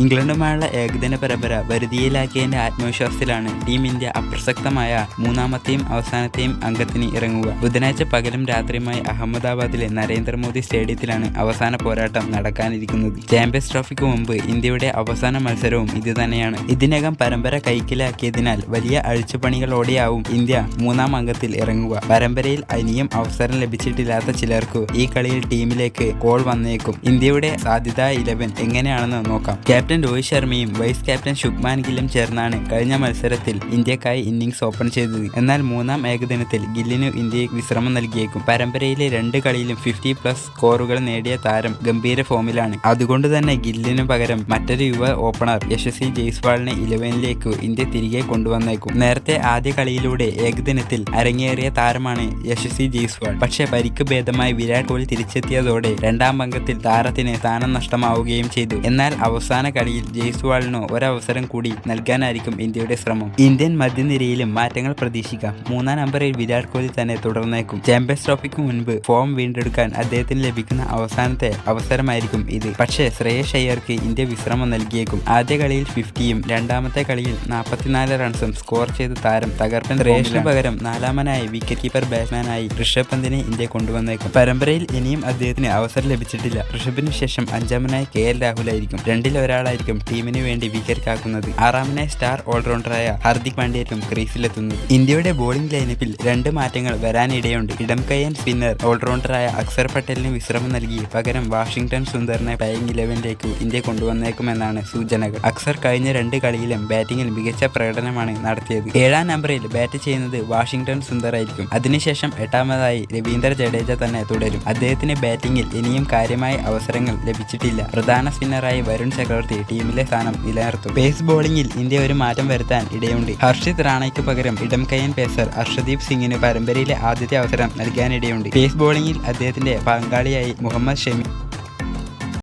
ഇംഗ്ലണ്ടുമായുള്ള ഏകദിന പരമ്പര വരുതിയിലാക്കിയതിന്റെ ആത്മവിശ്വാസത്തിലാണ് ടീം ഇന്ത്യ അപ്രസക്തമായ മൂന്നാമത്തെയും അവസാനത്തെയും അംഗത്തിന് ഇറങ്ങുക. ബുധനാഴ്ച പകലും രാത്രിയുമായി അഹമ്മദാബാദിലെ നരേന്ദ്രമോദി സ്റ്റേഡിയത്തിലാണ് അവസാന പോരാട്ടം നടക്കാനിരിക്കുന്നത്. ചാമ്പ്യൻസ് ട്രോഫിക്ക് മുമ്പ് ഇന്ത്യയുടെ അവസാന മത്സരവും ഇത് തന്നെയാണ് ഇതിനകം പരമ്പര കൈക്കലാക്കിയതിനാൽ വലിയ അഴിച്ചുപണികളോടെയാവും ഇന്ത്യ മൂന്നാം അംഗത്തിൽ ഇറങ്ങുക. പരമ്പരയിൽ ഇനിയും അവസരം ലഭിച്ചിട്ടില്ലാത്ത ചിലർക്ക് ഈ കളിയിൽ ടീമിലേക്ക് കോൾ വന്നേക്കും. ഇന്ത്യയുടെ സാധ്യത ഇലവൻ എങ്ങനെയാണെന്ന് നോക്കാം. രോഹിത് ശർമ്മയും വൈസ് ക്യാപ്റ്റൻ ശുഭ്മാൻ ഗില്ലും ചേർന്നാണ് കഴിഞ്ഞ മത്സരത്തിൽ ഇന്ത്യക്കായി ഇന്നിംഗ്സ് ഓപ്പൺ ചെയ്തത്. എന്നാൽ മൂന്നാം ഏകദിനത്തിൽ ഗില്ലിന് ഇന്ത്യയെ വിശ്രമം നൽകിയേക്കും. പരമ്പരയിലെ രണ്ട് കളിയിലും ഫിഫ്റ്റി പ്ലസ് സ്കോറുകൾ നേടിയ താരം ഗംഭീര ഫോമിലാണ് അതുകൊണ്ട് തന്നെ ഗില്ലിനു പകരം മറ്റൊരു യുവ ഓപ്പണർ യശസ്വി ജയ്സ്വാളിനെ ഇലവനിലേക്ക് ഇന്ത്യ തിരികെ കൊണ്ടുവന്നേക്കും. നേരത്തെ ആദ്യ കളിയിലൂടെ ഏകദിനത്തിൽ അരങ്ങേറിയ താരമാണ് യശസ്വി ജയ്സ്വാൾ. പക്ഷേ പരിക്ക് ഭേദമായി വിരാട് കോഹ്ലി തിരിച്ചെത്തിയതോടെ രണ്ടാം അംഗത്തിൽ താരത്തിന് സ്ഥാനം നഷ്ടമാവുകയും ചെയ്തു. എന്നാൽ അവസാന കളിയിൽ ജയ്സ്വാളിനോ ഒരവസരം കൂടി നൽകാനായിരിക്കും ഇന്ത്യയുടെ ശ്രമം. ഇന്ത്യൻ മധ്യനിരയിലും മാറ്റങ്ങൾ പ്രതീക്ഷിക്കാം. മൂന്നാം നമ്പറിൽ വിരാട് കോഹ്ലി തന്നെ തുടർന്നേക്കും. ചാമ്പ്യൻസ് ട്രോഫിക്ക് മുൻപ് ഫോം വീണ്ടെടുക്കാൻ അദ്ദേഹത്തിന് ലഭിക്കുന്ന അവസാനത്തെ അവസരമായിരിക്കും ഇത്. പക്ഷേ ശ്രേയസ് അയ്യർക്ക് ഇന്ത്യ വിശ്രമം നൽകിയേക്കും. ആദ്യ കളിയിൽ ഫിഫ്റ്റിയും രണ്ടാമത്തെ കളിയിൽ നാൽപ്പത്തിനാല് റൺസും സ്കോർ ചെയ്ത താരം തകർപ്പൻ ശ്രേയസിന് പകരം നാലാമനായി വിക്കറ്റ് കീപ്പർ ബാറ്റ്സ്മാനായി ഋഷഭ് പന്തിനെ ഇന്ത്യ കൊണ്ടുവന്നേക്കും. പരമ്പരയിൽ ഇനിയും അദ്ദേഹത്തിന് അവസരം ലഭിച്ചിട്ടില്ല. ഋഷഭിന് ശേഷം അഞ്ചാമനായി കെ എൽ രാഹുലായിരിക്കും രണ്ടിൽ ഒരാളായിരിക്കും ടീമിന് വേണ്ടി വിക്കറ്റ് കാക്കുന്നത്. ആറാമനെ സ്റ്റാർ ഓൾറൗണ്ടറായ ഹാർദിക് പാണ്ഡ്യയായിരിക്കും ക്രീസിലെത്തുന്നത്. ഇന്ത്യയുടെ ബോളിംഗ് ലൈനപ്പിൽ രണ്ട് മാറ്റങ്ങൾ വരാനിടയുണ്ട്. ഇടം കയ്യൻ സ്പിന്നർ ഓൾറൗണ്ടറായ അക്സർ പട്ടേലിന് വിശ്രമം നൽകി. പകരം വാഷിംഗ്ടൺ സുന്ദറിനെ പ്ലേയിങ് ഇലവനിലേക്ക് ഇന്ത്യ കൊണ്ടുവന്നേക്കുമെന്നാണ് സൂചനകൾ. അക്സർ കഴിഞ്ഞ രണ്ട് കളിയിലും ബാറ്റിംഗിൽ മികച്ച പ്രകടനമാണ് നടത്തിയത്. ഏഴാം നമ്പറിൽ ബാറ്റ് ചെയ്യുന്നത് വാഷിംഗ്ടൺ സുന്ദർ ആയിരിക്കും. അതിനുശേഷം എട്ടാമതായി രവീന്ദ്ര ജഡേജ തന്നെ തുടരും. അദ്ദേഹത്തിന് ബാറ്റിംഗിൽ ഇനിയും കാര്യമായ അവസരങ്ങൾ ലഭിച്ചിട്ടില്ല. പ്രധാന സ്പിന്നറായി വരുൺ ചക്രവർത്തി ടീമിലെ സ്ഥാനം നിലനിർത്തും. പേസ് ബോളിംഗിൽ ഇന്ത്യ ഒരു മാറ്റം വരുത്താൻ ഇടയുണ്ട്. ഹർഷിത് റാണയ്ക്ക് പകരം ഇടം കയ്യൻ പേസർ ഹർഷദീപ് സിംഗിന് പരമ്പരയിലെ ആദ്യത്തെ അവസരം നൽകാനിടയുണ്ട് പേസ് ബോളിംഗിൽ അദ്ദേഹത്തിന്റെ പങ്കാളിയായി മുഹമ്മദ് ഷമി